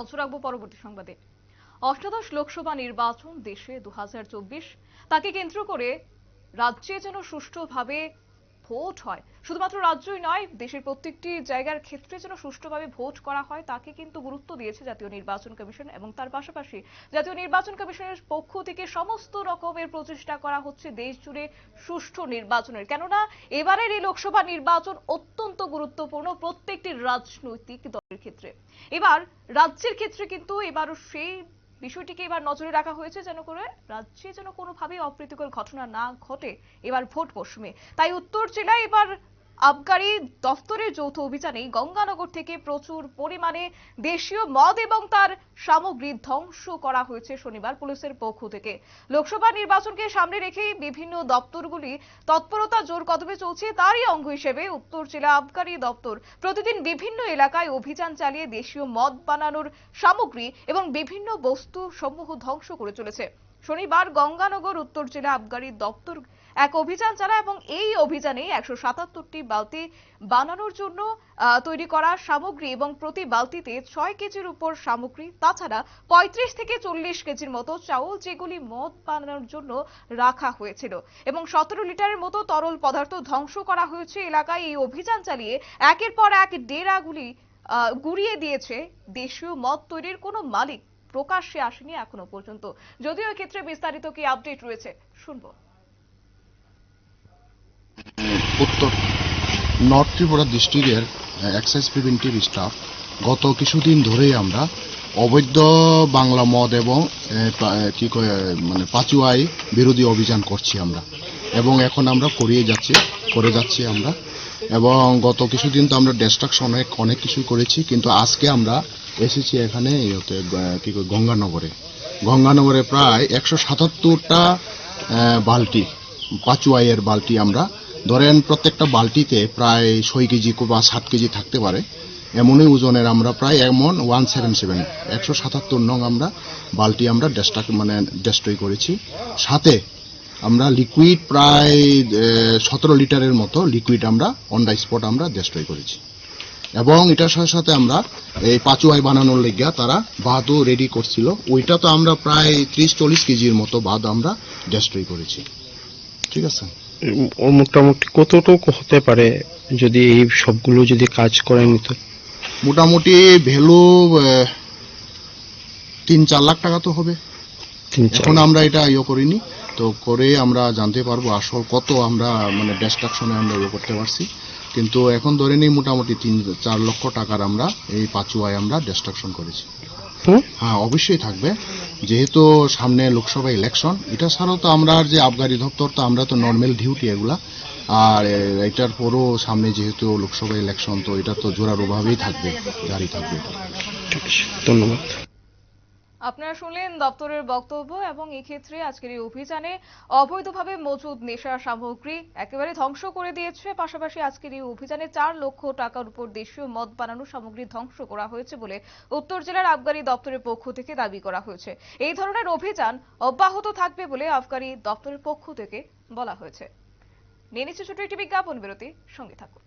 নজর পরবর্তী সংবাদে। অষ্টাদশ লোকসভা নির্বাচন দেশে দু হাজার চব্বিশ। তাকে কেন্দ্র করে রাজ্যে যেন সুষ্ঠুভাবে ভোট হয়। শুধুমাত্র রাজ্যই নয়, দেশের প্রত্যেকটি জায়গার ক্ষেত্রে যেন সুষ্ঠুভাবে ভোট করা হয়, তাকে কিন্তু গুরুত্ব দিয়েছে জাতীয় নির্বাচন কমিশন এবং তার পাশাপাশি জাতীয় নির্বাচন কমিশনের পক্ষ থেকে সমস্ত রকমের প্রচেষ্টা করা হচ্ছে দেশ জুড়ে সুষ্ঠু নির্বাচনের। কেননা, এবারের এই লোকসভা নির্বাচন অত্যন্ত গুরুত্বপূর্ণ প্রত্যেকটি রাজনৈতিক দলের ক্ষেত্রে। এবার রাজ্যের ক্ষেত্রে কিন্তু এবারও সেই বিষয়টিকে এবার নজরে রাখা হয়েছে যেন করে রাজ্যে যেন কোনোভাবেই অপ্রীতিকর ঘটনা না ঘটে, এবার ভোট মরশুমে তাই উত্তর জেলায় এবার আবগারি দফতরের যৌথ অভিযানে গঙ্গানগর থেকে প্রচুর পরিমাণে দেশীয় মদ এবং তার সামগ্রী ধ্বংস করা হয়েছে শনিবার পুলিশের পক্ষ থেকে। লোকসভা নির্বাচনকে সামনে রেখেই বিভিন্ন দপ্তরগুলি তৎপরতা জোর কদমে চলছে, তারই অঙ্গ হিসেবে উত্তর জেলা আবগারি দপ্তর প্রতিদিন বিভিন্ন এলাকায় অভিযান চালিয়ে দেশীয় মদ বানানোর সামগ্রী এবং বিভিন্ন বস্তু সমূহ ধ্বংস করে চলেছে। শনিবার গঙ্গানগর, উত্তর জেলা আবগারি দপ্তর এক অভিযান চালায় এবং এই অভিযানে একশো সাতাত্তরটি বালতি বানানোর জন্য তৈরি করা সামগ্রী এবং প্রতি বালতিতে ছয় কেজির উপর সামগ্রী, তাছাড়া পঁয়ত্রিশ থেকে চল্লিশ কেজির মতো চাউল যেগুলি মদ বানানোর জন্য রাখা হয়েছিল এবং সতেরো লিটারের মতো তরল পদার্থ ধ্বংস করা হয়েছে এলাকায়। এই অভিযান চালিয়ে একের পর এক ডেরাগুলি গুড়িয়ে দিয়েছে দেশীয় মদ তৈরির কোনো মালিক। প্রকাশ্যে আসেনি এখনও পর্যন্ত। যদিও ক্ষেত্রে বিস্তারিত কি আপডেট রয়েছে, শুনব। উত্তর। নর্থ ত্রিপুরা ডিস্ট্রিক্টের এক্সাইজ প্রিভেন্টিভ স্টাফ গত কিছুদিন ধরেই আমরা অবৈধ বাংলা মদ এবং কি কয় মানে পাচুয়াই বিরোধী অভিযান করছি আমরা। এবং এখন আমরা করিয়ে যাচ্ছি, করে যাচ্ছি আমরা। এবং গত কিছুদিন তো আমরা ডিস্ট্রাকশন অনেক অনেক কিছু করেছি কিন্তু আজকে আমরা এসেছি এখানে ইয়েতে, কি গঙ্গানগরে। গঙ্গানগরে প্রায় একশো সাতাত্তরটা বালতি পাচুয়াইয়ের বালতি আমরা। ধরেন প্রত্যেকটা বালতিতে প্রায় ছয় কেজি বা সাত কেজি থাকতে পারে। এমনই ওজনের আমরা প্রায় এমন ওয়ান সেভেন সেভেন একশো সাতাত্তর নং আমরা বালতি আমরা ডেস্ট্রাক মানে ডেস্ট্রয় করেছি। সাথে আমরা লিকুইড প্রায় সতেরো লিটারের মতো লিকুইড আমরা অন দ্য স্পট আমরা ডেস্ট্রয় করেছি। এবং এটার সাথে সাথে আমরা এই পাচুয়াই বানানোর লেগিয়া তারা বাদও রেডি করছিল। ওইটা তো আমরা প্রায় ত্রিশ চল্লিশ কেজির মতো বাদ আমরা ডেস্ট্রয় করেছি। ঠিক আছে? ও মোটামুটি কতটুকু হতে পারে যদি এই সবগুলো যদি কাজ করে নিত? মোটামুটি ভ্যালু তিন চার লাখ টাকা তো হবে। এখন আমরা এটা ইয়ে করিনি। তো করে আমরা জানতে পারব আসল কত আমরা মানে ডেস্ট্রাকশনে আমরা ইয়ে করতে পারছি। কিন্তু এখন ধরে নিই মোটামুটি তিন চার লক্ষ টাকার আমরা এই পাচুয়ায় আমরা ডেস্ট্রাকশন করেছি? হ্যাঁ অবশ্যই থাকবে। যেহেতু সামনে লোকসভা ইলেকশন এটা ছাড়াও তো আমরা যে আবগারি দপ্তর তো আমরা তো নর্মাল ডিউটি এগুলা। আর এটার পরও সামনে যেহেতু লোকসভা ইলেকশন তো এটা তো জোরার অভাবেই থাকবে জারি থাকবে এটা। ধন্যবাদ। আপনারা শুনলেন দপ্তরের বক্তব্য এবং এক্ষেত্রে আজকের এই অভিযানে অবৈধভাবে মজুদ নেশা সামগ্রী একেবারে ধ্বংস করে দিয়েছে। পাশাপাশি আজকের এই অভিযানে চার লক্ষ টাকার উপর দেশীয় মদ বানানো সামগ্রী ধ্বংস করা হয়েছে বলে উত্তর জেলার আবগারি দপ্তরের পক্ষ থেকে দাবি করা হয়েছে। এই ধরনের অভিযান অব্যাহত থাকবে বলে আবগারি দপ্তরের পক্ষ থেকে বলা হয়েছে। নিয়ে নিচ্ছে ছোট একটি বিজ্ঞাপন বিরতি। সঙ্গে থাকুন।